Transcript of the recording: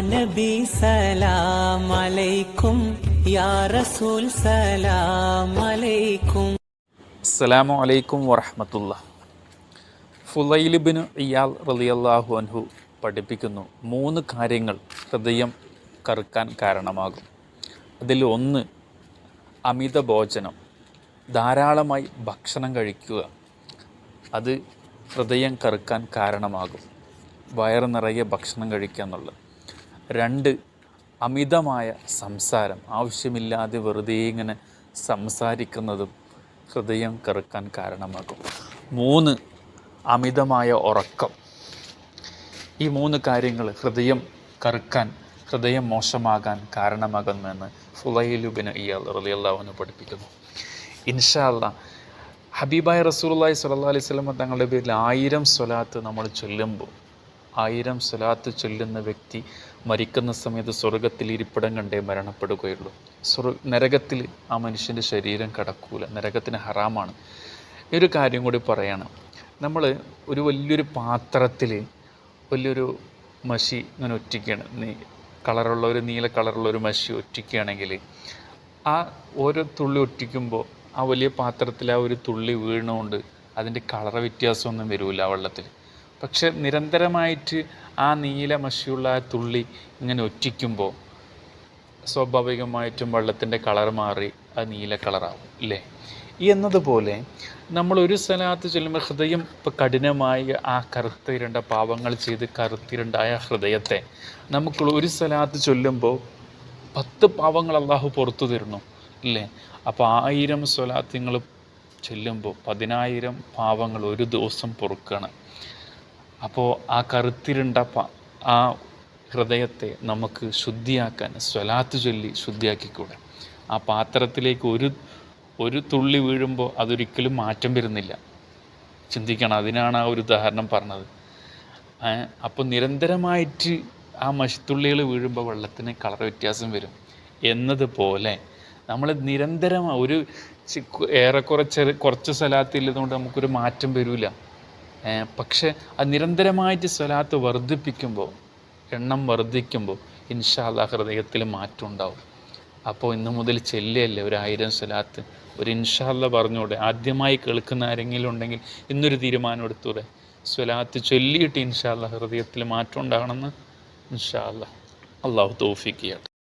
നബി സലാം അലൈക്കും യാ റസൂൽ സലാം അലൈക്കും അസ്സലാമു അലൈക്കും വറഹമത്തുള്ള ഫുലൈലിബിന് ഇയാൾ റളിയല്ലാഹു അൻഹു പഠിപ്പിക്കുന്നു. മൂന്ന് കാര്യങ്ങൾ ഹൃദയം കറുക്കാൻ കാരണമാകും. അതിൽ ഒന്ന് അമിത ഭോജനം. ധാരാളമായി ഭക്ഷണം കഴിക്കുക. അത് ഹൃദയം കറുക്കാൻ കാരണമാകും. വയറ് നിറയെ ഭക്ഷണം കഴിക്കുക എന്നുള്ളത്. രണ്ട് അമിതമായ സംസാരം. ആവശ്യമില്ലാതെ വെറുതെ ഇങ്ങനെ സംസാരിക്കുന്നതും ഹൃദയം കറുക്കാൻ കാരണമാകും. മൂന്ന് അമിതമായ ഉറക്കം. ഈ മൂന്ന് കാര്യങ്ങൾ ഹൃദയം കറുക്കാൻ ഹൃദയം മോശമാകാൻ കാരണമാകുമെന്ന് ഫുലൈലുബിന് ഇയാൾ റലിയല്ലാവിന് പഠിപ്പിക്കുന്നു. ഇൻഷാല്ല ഹബീബായ റസൂലുള്ളാഹി സ്വല്ലല്ലാഹി അലൈഹി തങ്ങളുടെ പേരിൽ ആയിരം സ്വലാത്ത് നമ്മൾ ചൊല്ലുമ്പോൾ ആയിരം സ്വലാത്ത് ചൊല്ലുന്ന വ്യക്തി മരിക്കുന്ന സമയത്ത് സ്വർഗത്തിൽ ഇരിപ്പിടം കണ്ടേ മരണപ്പെടുകയുള്ളൂ. സ്വർഗ നരകത്തിൽ ആ മനുഷ്യന്റെ ശരീരം കടക്കൂല. നരകത്തിന് ഹറാമാണ്. ഈ ഒരു കാര്യം കൂടി പറയണം. നമ്മൾ ഒരു വലിയൊരു പാത്രത്തിൽ വലിയൊരു മഷി ഇങ്ങനെ ഒറ്റിക്കുകയാണ് നീ കളറുള്ള ഒരു നീല കളറുള്ള ഒരു മഷി ഒറ്റിക്കുകയാണെങ്കിൽ ആ ഓരോ തുള്ളി ഒറ്റിക്കുമ്പോൾ ആ വലിയ പാത്രത്തിൽ ആ ഒരു തുള്ളി വീണുകൊണ്ട് അതിന്റെ കളർ വ്യത്യാസമൊന്നും വരില്ല വെള്ളത്തിൽ പക്ഷെ നിരന്തരമായിട്ട് ആ നീല മഷിയുള്ള ആ തുള്ളി ഇങ്ങനെ ഒറ്റിക്കുമ്പോൾ സ്വാഭാവികമായിട്ടും വെള്ളത്തിന്റെ കളർ മാറി അത് നീല കളറാവും ഇല്ലേ? എന്നതുപോലെ നമ്മൾ ഒരു സ്ഥലത്ത് ചെല്ലുമ്പോൾ ഹൃദയം ഇപ്പോൾ കഠിനമായി ആ കറുത്തിരണ്ട പാവങ്ങൾ ചെയ്ത് കറുത്തിരണ്ടായ ഹൃദയത്തെ നമുക്ക് ഒരു സ്ഥലത്ത് ചൊല്ലുമ്പോൾ പത്ത് പാവങ്ങൾ അള്ളാഹു പുറത്തു തരുന്നു ഇല്ലേ? അപ്പോൾ ആയിരം സ്വലാത്ത് നിങ്ങൾ ചെല്ലുമ്പോൾ പതിനായിരം പാവങ്ങൾ ഒരു ദിവസം പൊറുക്കണം. അപ്പോൾ ആ കറുത്തിരുണ്ട ആ ഹൃദയത്തെ നമുക്ക് ശുദ്ധിയാക്കാൻ സ്വലാത്ത് ചൊല്ലി ശുദ്ധിയാക്കിക്കൂടെ? ആ പാത്രത്തിലേക്ക് ഒരു ഒരു തുള്ളി വീഴുമ്പോൾ അതൊരിക്കലും മാറ്റം വരുന്നില്ല. ചിന്തിക്കണം അതിനാണ് ആ ഒരു ഉദാഹരണം പറഞ്ഞത്. അപ്പോൾ നിരന്തരമായിട്ട് ആ മഷിത്തുള്ളികൾ വീഴുമ്പോൾ വെള്ളത്തിന് കളർ വ്യത്യാസം വരും. എന്നതുപോലെ നമ്മൾ നിരന്തരം ഒരു ഏറെക്കുറെ ചെറു കുറച്ച് സ്ഥലത്തില്ലതുകൊണ്ട് നമുക്കൊരു മാറ്റം വരില്ല പക്ഷെ അത് നിരന്തരമായിട്ട് സ്വലാത്ത് വർദ്ധിപ്പിക്കുമ്പോൾ എണ്ണം വർദ്ധിക്കുമ്പോൾ ഇൻഷാല്ല ഹൃദയത്തിൽ മാറ്റം ഉണ്ടാവും. അപ്പോൾ ഇന്ന് മുതൽ ചെല്ലിയല്ലേ ഒരു ആയിരം സ്വലാത്ത്? ഒരു ഇൻഷാല്ല പറഞ്ഞൂടെ ആദ്യമായി കേൾക്കുന്ന ആരെങ്കിലും ഉണ്ടെങ്കിൽ ഇന്നൊരു തീരുമാനം എടുത്തൂടെ? സ്വലാത്ത് ചൊല്ലിയിട്ട് ഇൻഷാല്ല ഹൃദയത്തിൽ മാറ്റം ഉണ്ടാകണമെന്ന് ഇൻഷാല്ല അള്ളാഹു തോഫിക്കുകയാണ്